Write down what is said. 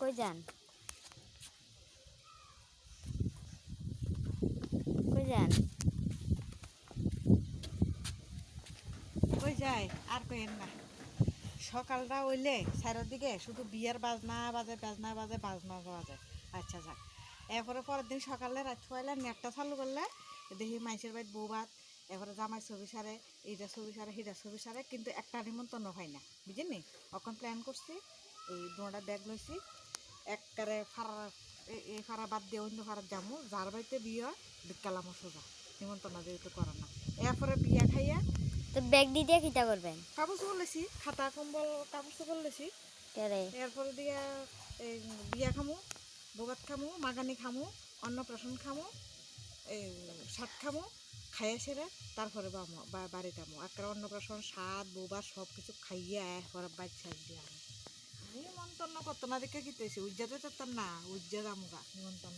কই যান? কই যান? কই যায় আর কইেন না। সকালটা হইলে দিকে শুধু বিয়ের বাজনা বাজে বাজনা বাজে বাজনা বাজে। আচ্ছা যাক। এরপরে পরের দিন সকালে রাত হইলে নেটটা চালু করলে দেখি মাইসের বাড়ির বউ ভাত এরপরে জামাই ছবি সারে এইটা ছবি সারে সেইটা ছবি সারে কিন্তু একটা নিমন্ত্রণ হয় না বুঝলি অখন প্ল্যান করছি এই দুটা ব্যাগ লইছি একবারে ফাড়া এই ফাড়া বাদ দিয়ে অন্য ফাড়ার যামু যার বাড়িতে বিয়ে বিকালামো সোজা নিমন্ত্রণ যেহেতু করে না। এরপরে বিয়া খাইয়া তো ব্যাগ দিয়ে দিয়ে খিতা করবেন? কাপড় চোপড় লেছি খাতা কম্বল কাপড় চোপড় লেছি এরপরে দিয়া এই বিয়া খামু বগাত খামু মাগানি খামু অন্নপ্রাশন খামু এই সাত খামু খাইয়া সেরে তারপরে বামো বাড়িতে বাড়ি যাব একটা অন্নপ্রাশন সাত বোবা সব কিছু খাইয়া এরপরে ছাড় দিয়ে আমি। নিমন্ত্রণ করতো না দেখে গিতেছি উজ্জাতে চাতাম না উজ্জা যামু গা নিমন্ত্রণ